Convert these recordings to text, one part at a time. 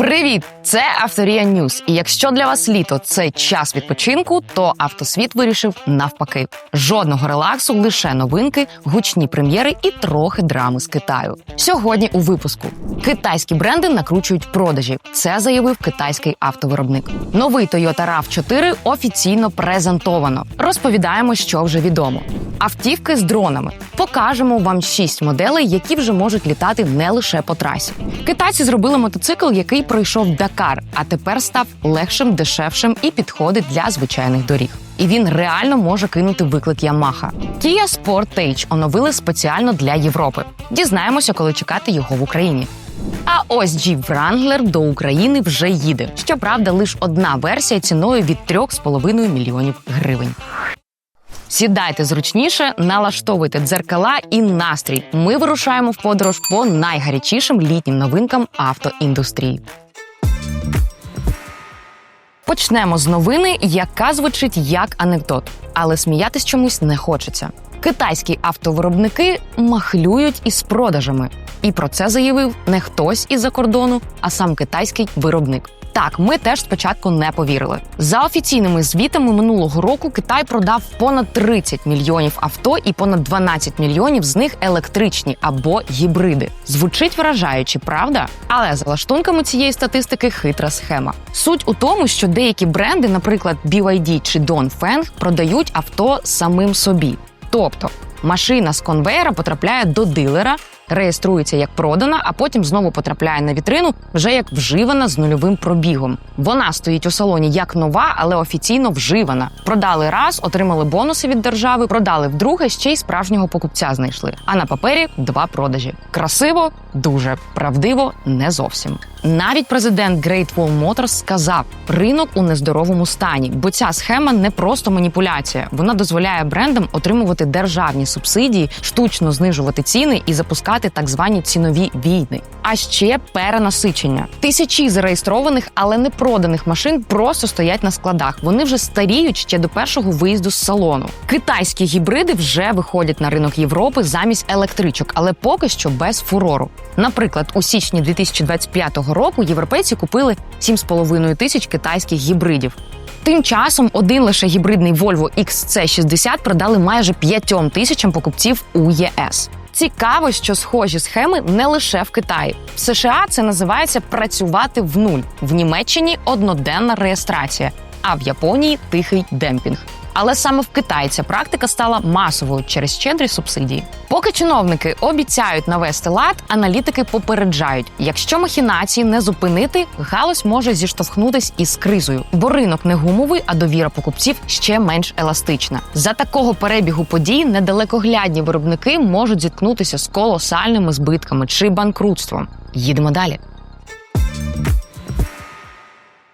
Привіт! Це Авторія Ньюс. І якщо для вас літо це час відпочинку, то автосвіт вирішив навпаки. Жодного релаксу, лише новинки, гучні прем'єри і трохи драми з Китаю. Сьогодні у випуску китайські бренди накручують продажі. Це заявив китайський автовиробник. Новий Toyota rav 4 офіційно презентовано. Розповідаємо, що вже відомо. Автівки з дронами покажемо вам шість моделей, які вже можуть літати не лише по трасі. Китайці зробили мотоцикл, який пройшов Дакар, а тепер став легшим, дешевшим і підходить для звичайних доріг. І він реально може кинути виклик Ямаха. Kia Sportage оновили спеціально для Європи. Дізнаємося, коли чекати його в Україні. А ось Jeep Wrangler до України вже їде. Щоправда, лише одна версія ціною від 3,5 мільйонів гривень. Сідайте зручніше, налаштовуйте дзеркала і настрій. Ми вирушаємо в подорож по найгарячішим літнім новинкам автоіндустрії. Почнемо з новини, яка звучить як анекдот, але сміятись чомусь не хочеться. Китайські автовиробники махлюють із продажами, і про це заявив не хтось із-за кордону, а сам китайський виробник. Так, ми теж спочатку не повірили. За офіційними звітами минулого року Китай продав понад 30 мільйонів авто, і понад 12 мільйонів з них електричні або гібриди. Звучить вражаюче, правда? Але за лаштунками цієї статистики хитра схема. Суть у тому, що деякі бренди, наприклад, BYD чи Dongfeng, продають авто самим собі. Тобто машина з конвейера потрапляє до дилера, реєструється як продана, а потім знову потрапляє на вітрину вже як вживана з нульовим пробігом. Вона стоїть у салоні як нова, але офіційно вживана. Продали раз, отримали бонуси від держави, продали вдруге, ще й справжнього покупця знайшли. А на папері два продажі. Красиво, дуже правдиво, не зовсім. Навіть президент Great Wall Motors сказав, ринок у нездоровому стані, бо ця схема не просто маніпуляція. Вона дозволяє брендам отримувати державні субсидії, штучно знижувати ціни і запускати так звані цінові війни. А ще перенасичення. Тисячі зареєстрованих, але не проданих машин просто стоять на складах. Вони вже старіють ще до першого виїзду з салону. Китайські гібриди вже виходять на ринок Європи замість електричок, але поки що без фурору. Наприклад, у січні 2025 року європейці купили 7,5 тисяч китайських гібридів. Тим часом один лише гібридний Volvo XC60 продали майже 5 тисячам покупців у ЄС. Цікаво, що схожі схеми не лише в Китаї. В США це називається працювати в нуль. В Німеччині одноденна реєстрація, а в Японії тихий демпінг. Але саме в Китаї ця практика стала масовою через щедрі субсидії. Поки чиновники обіцяють навести лад, аналітики попереджають: якщо махінації не зупинити, галузь може зіштовхнутись із кризою, бо ринок не гумовий, а довіра покупців ще менш еластична. За такого перебігу подій недалекоглядні виробники можуть зіткнутися з колосальними збитками чи банкрутством. Їдемо далі.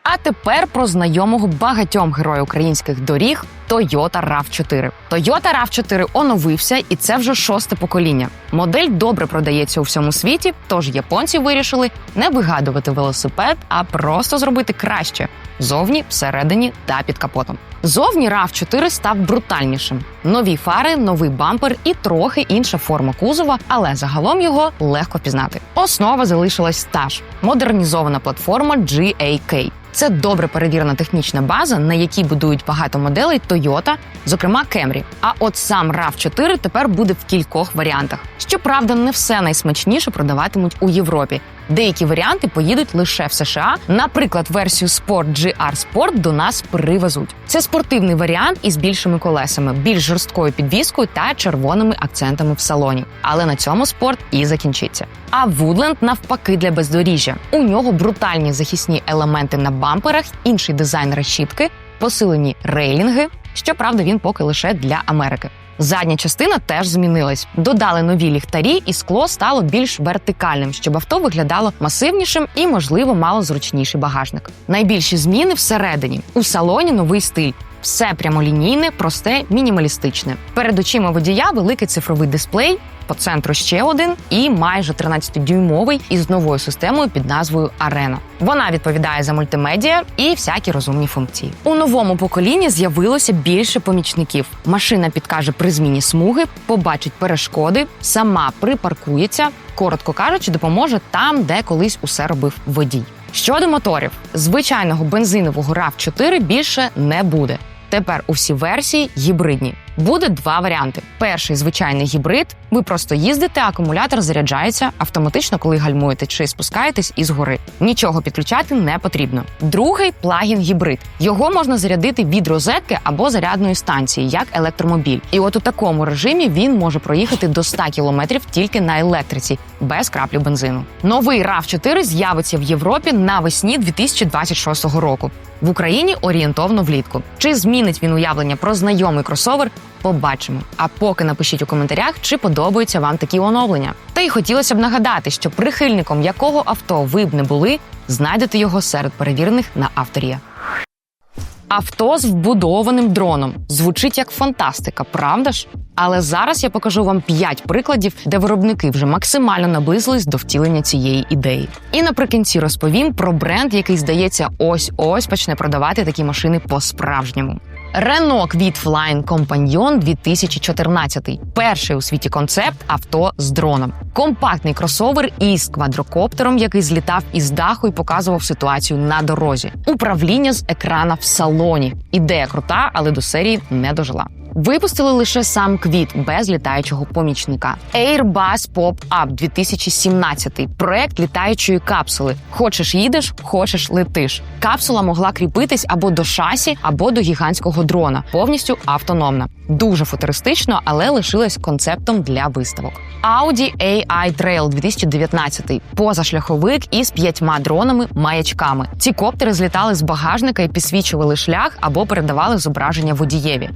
А тепер про знайомого багатьом героя українських доріг Toyota rav 4 Toyota rav 4 оновився, і це вже шосте покоління. Модель добре продається у всьому світі, тож японці вирішили не вигадувати велосипед, а просто зробити краще зовні, всередині та під капотом. Зовні rav 4 став брутальнішим. Нові фари, новий бампер і трохи інша форма кузова, але загалом його легко пізнати. Основа залишилась та ж модернізована платформа GAK. Це добре перевірена технічна база, на якій будують багато моделей Toyota, зокрема Camry. А от сам rav 4 тепер буде в кількох варіантах. Щоправда, не все найсмачніше продаватимуть у Європі. Деякі варіанти поїдуть лише в США. Наприклад, версію Sport GR Sport до нас привезуть. Це спортивний варіант із більшими колесами, більш жорсткою підвіскою та червоними акцентами в салоні. Але на цьому спорт і закінчиться. А Woodland навпаки для бездоріжжя. У нього брутальні захисні елементи на бамперах, інший дизайн решітки, посилені рейлінги. Щоправда, він поки лише для Америки. Задня частина теж змінилась. Додали нові ліхтарі, і скло стало більш вертикальним, щоб авто виглядало масивнішим і, можливо, мало зручніший багажник. Найбільші зміни всередині у салоні новий стиль. Все прямолінійне, просте, мінімалістичне. Перед очима водія великий цифровий дисплей, по центру ще один і майже 13-дюймовий із новою системою під назвою Арена. Вона відповідає за мультимедіа і всякі розумні функції. У новому поколінні з'явилося більше помічників. Машина підкаже при зміні смуги, побачить перешкоди, сама припаркується. Коротко кажучи, допоможе там, де колись усе робив водій. Щодо моторів, звичайного бензинового rav 4 більше не буде. Тепер усі версії гібридні. Буде два варіанти: перший звичайний гібрид. Ви просто їздите, акумулятор заряджається автоматично, коли гальмуєте чи спускаєтесь із гори. Нічого підключати не потрібно. Другий плагін гібрид. Його можна зарядити від розетки або зарядної станції, як електромобіль. І от у такому режимі він може проїхати до 100 км тільки на електриці, без краплі бензину. Новий rav 4 з'явиться в Європі навесні 2026 року. В Україні орієнтовно влітку. Чи змінить він уявлення про знайомий кросовер? Побачимо. А поки напишіть у коментарях, чи подобаються вам такі оновлення. Та й хотілося б нагадати, що прихильником якого авто ви б не були, знайдете його серед перевірених на авторія. Авто з вбудованим дроном звучить як фантастика, правда ж? Але зараз я покажу вам 5 прикладів, де виробники вже максимально наблизились до втілення цієї ідеї. І наприкінці розповім про бренд, який здається, ось ось почне продавати такі машини по-справжньому. Renault Kwidfline Companion 2014. Перший у світі концепт авто з дроном. Компактний кросовер із квадрокоптером, який злітав із даху і показував ситуацію на дорозі. Управління з екрана в салоні. Ідея крута, але до серії не дожила. Випустили лише сам квіт без літаючого помічника. Airbus Pop-Up 2017. Проект літаючої капсули. Хочеш їдеш, хочеш летиш. Капсула могла кріпитись або до шасі, або до гігантського дрона, повністю автономна. Дуже футуристично, але лишилась концептом для виставок. Audi AI Trail 2019. позашляховик із п'ятьма дронами маячками. Ці коптери злітали з багажника і підсвічували шлях або передавали зображення водієві.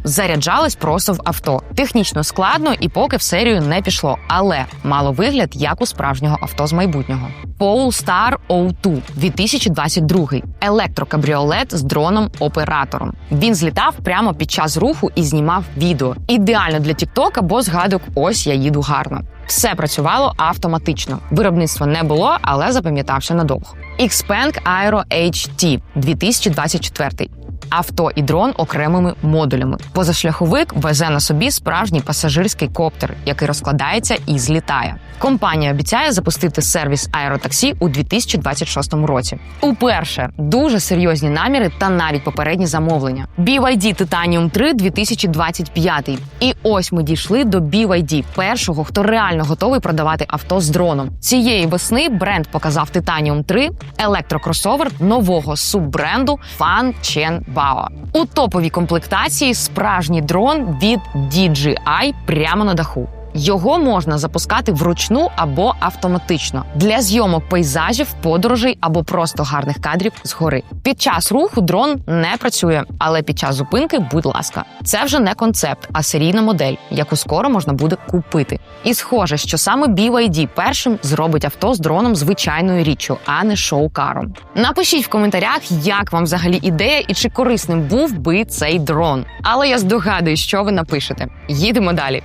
Заряджались просто в авто. Технічно складно і поки в серію не пішло, але мало вигляд як у справжнього авто з майбутнього. Polestar O2 2022. електрокабріолет з дроном-оператором. Він злітав прямо під час руху і знімав відео. Ідеально для TikTok або згадок ось я їду гарно. Все працювало автоматично. Виробництва не було, але запам'ятався надовго. Xpeng Aero HT 2024. Авто і дрон окремими модулями. Позашляховик везе на собі справжній пасажирський коптер, який розкладається і злітає. Компанія обіцяє запустити сервіс аеротаксі у 2026 році. Уперше дуже серйозні наміри та навіть попередні замовлення. BYD Titanium 3 2025. І ось ми дійшли до BYD, першого, хто реально готовий продавати авто з дроном. Цієї весни бренд показав Titanium 3 електрокросовер нового суббренду Fan Chen Bao. У топовій комплектації справжній дрон від DJI прямо на даху. Його можна запускати вручну або автоматично для зйомок пейзажів, подорожей або просто гарних кадрів згори. Під час руху дрон не працює, але під час зупинки, будь ласка, це вже не концепт, а серійна модель, яку скоро можна буде купити. І схоже, що саме BYD першим зробить авто з дроном звичайною річчю, а не шоу-каром. Напишіть в коментарях, як вам взагалі ідея і чи корисним був би цей дрон. Але я здогадуюсь, що ви напишете. Їдемо далі.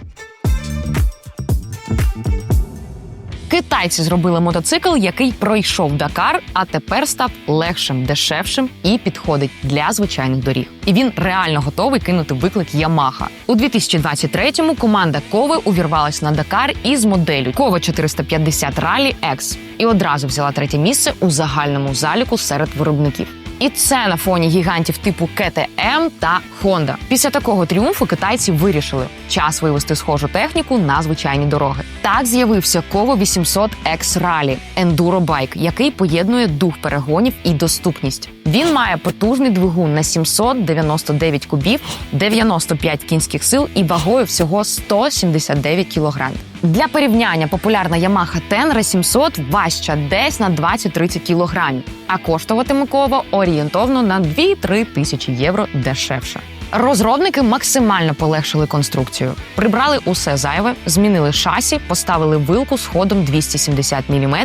Китайці зробили мотоцикл, який пройшов Дакар, а тепер став легшим, дешевшим і підходить для звичайних доріг. І він реально готовий кинути виклик Ямаха. У 2023-му команда Кови увірвалась на Дакар із моделлю Кова 450 Rally X і одразу взяла третє місце у загальному заліку серед виробників. І це на фоні гігантів типу КТМ та Honda. Після такого тріумфу китайці вирішили час вивести схожу техніку на звичайні дороги. Так з'явився Ково 800 X Rally – ендуробайк, який поєднує дух перегонів і доступність. Він має потужний двигун на 799 кубів, 95 кінських сил і вагою всього 179 кілограмів. Для порівняння популярна Yamaha Tenere 700 важча десь на 20-30 кілограмів, а коштуватиме кова орієнтовно на 2-3 тисячі євро дешевше. Розробники максимально полегшили конструкцію, прибрали усе зайве, змінили шасі, поставили вилку з ходом 270 мм.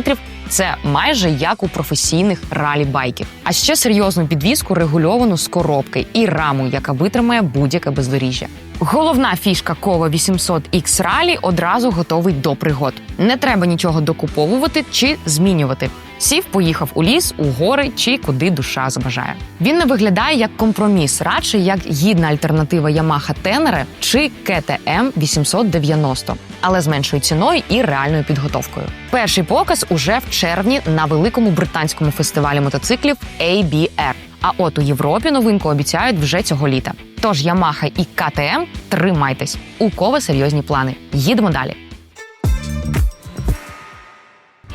Це майже як у професійних ралі-байків. А ще серйозну підвіску регульовану з коробки і раму, яка витримає будь-яке бездоріжжя. Головна фішка Кова 800 X Rally одразу готовий до пригод. Не треба нічого докуповувати чи змінювати. Сів, поїхав у ліс, у гори чи куди душа забажає. Він не виглядає як компроміс, радше як гідна альтернатива Yamaha Tenere чи KTM 890. але з меншою ціною і реальною підготовкою. Перший показ уже в червні на великому британському фестивалі мотоциклів ABR. А от у Європі новинку обіцяють вже цього літа. Тож Ямаха і КТМ тримайтесь. У кого серйозні плани. Їдемо далі.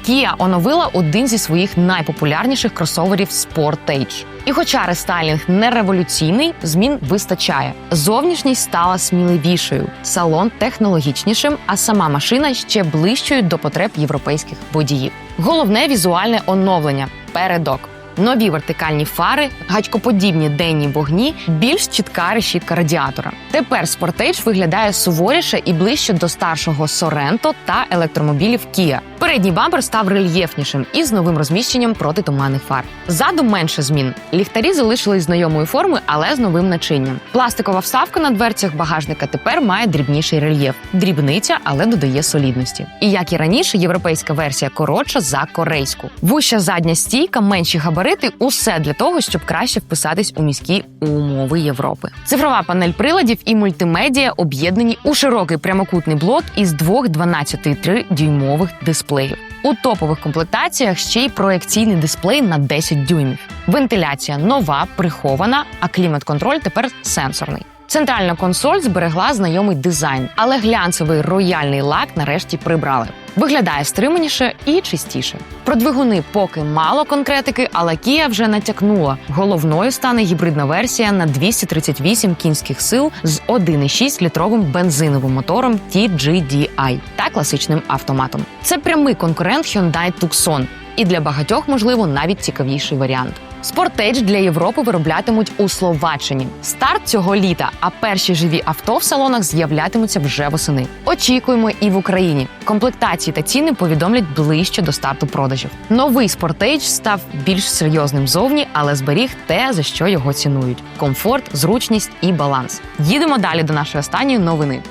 Kia оновила один зі своїх найпопулярніших кросоверів Sportage. І хоча рестайлінг не революційний, змін вистачає. Зовнішність стала сміливішою, салон технологічнішим, а сама машина ще ближчою до потреб європейських водіїв. Головне візуальне оновлення передок. Нові вертикальні фари, гачкоподібні денні вогні, більш чітка решітка радіатора. Тепер Sportage виглядає суворіше і ближче до старшого Sorento та електромобілів Kia. Передній бампер став рельєфнішим і з новим розміщенням протитуманних фар. Ззаду менше змін. Ліхтарі залишились знайомої форми, але з новим начинням. Пластикова вставка на дверцях багажника тепер має дрібніший рельєф. Дрібниця, але додає солідності. І як і раніше, європейська версія коротша за корейську. Вуща задня стійка, менші габарити усе для того, щоб краще вписатись у міські умови Європи. Цифрова панель приладів і мультимедіа об'єднані у широкий прямокутний блок із двох 12,3 дюймових дисплеїв. У топових комплектаціях ще й проекційний дисплей на 10 дюймів. Вентиляція нова, прихована, а клімат-контроль тепер сенсорний. Центральна консоль зберегла знайомий дизайн, але глянцевий рояльний лак нарешті прибрали. Виглядає стриманіше і чистіше. Про двигуни поки мало конкретики, але Kia вже натякнула. Головною стане гібридна версія на 238 кінських сил з 1,6 літровим бензиновим мотором TGDI та класичним автоматом. Це прямий конкурент Hyundai Tucson. І для багатьох, можливо, навіть цікавіший варіант. Спортейдж для Європи вироблятимуть у Словаччині. Старт цього літа, а перші живі авто в салонах з'являтимуться вже восени. Очікуємо і в Україні. Комплектації та ціни повідомлять ближче до старту продажів. Новий Спортейдж став більш серйозним зовні, але зберіг те, за що його цінують: комфорт, зручність і баланс. Їдемо далі до нашої останньої новини.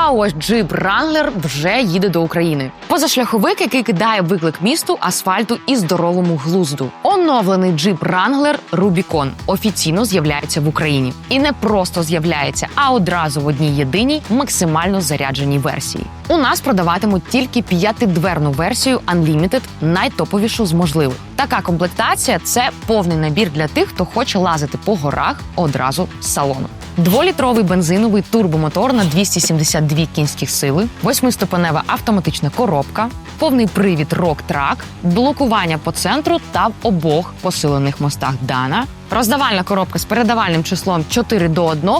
А ось джип Wrangler вже їде до України. Позашляховик, який кидає виклик місту, асфальту і здоровому глузду. Оновлений джип Wrangler Rubicon офіційно з'являється в Україні. І не просто з'являється, а одразу в одній єдиній максимально зарядженій версії. У нас продаватимуть тільки п'ятидверну версію Unlimited, найтоповішу з можливих. Така комплектація це повний набір для тих, хто хоче лазити по горах одразу з салону. Дволітровий бензиновий турбомотор на 272 кінських сили, восьмиступенева автоматична коробка, повний привід Rock-Track, блокування по центру та в обох посилених мостах Дана, роздавальна коробка з передавальним числом 4 до 1,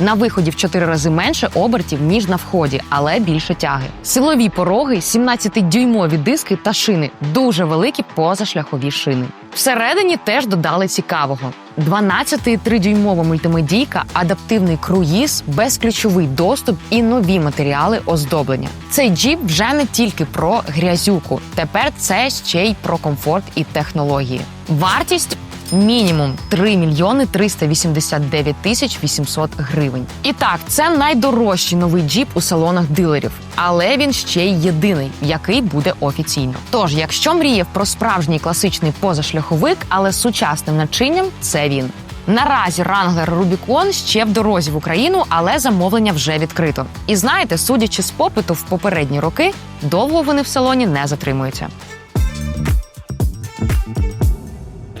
на виході в 4 рази менше обертів, ніж на вході, але більше тяги. Силові пороги, 17-дюймові диски та шини, дуже великі позашляхові шини. Всередині теж додали цікавого: 12,3-дюймова мультимедійка, адаптивний круїз, безключовий доступ і нові матеріали оздоблення. Цей джіп вже не тільки про грязюку, тепер це ще й про комфорт і технології. Вартість. Мінімум 3 мільйони 389 тисяч 800 гривень. І так, це найдорожчий новий джіп у салонах дилерів, але він ще й єдиний, який буде офіційно. Тож, якщо мріяв про справжній класичний позашляховик, але з сучасним начинням, це він. Наразі Wrangler Rubicon ще в дорозі в Україну, але замовлення вже відкрито. І знаєте, судячи з попиту в попередні роки, довго вони в салоні не затримуються.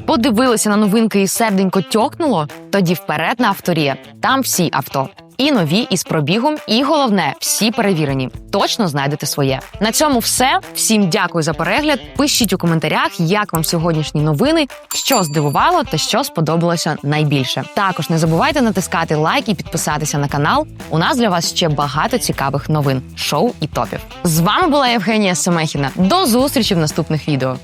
Подивилися на новинки і серденько тьокнуло? Тоді вперед на авторія. Там всі авто. І нові, і з пробігом, і головне, всі перевірені. Точно знайдете своє. На цьому все. Всім дякую за перегляд. Пишіть у коментарях, як вам сьогоднішні новини, що здивувало та що сподобалося найбільше. Також не забувайте натискати лайк і підписатися на канал. У нас для вас ще багато цікавих новин, шоу і топів. З вами була Євгенія Семехіна. До зустрічі в наступних відео.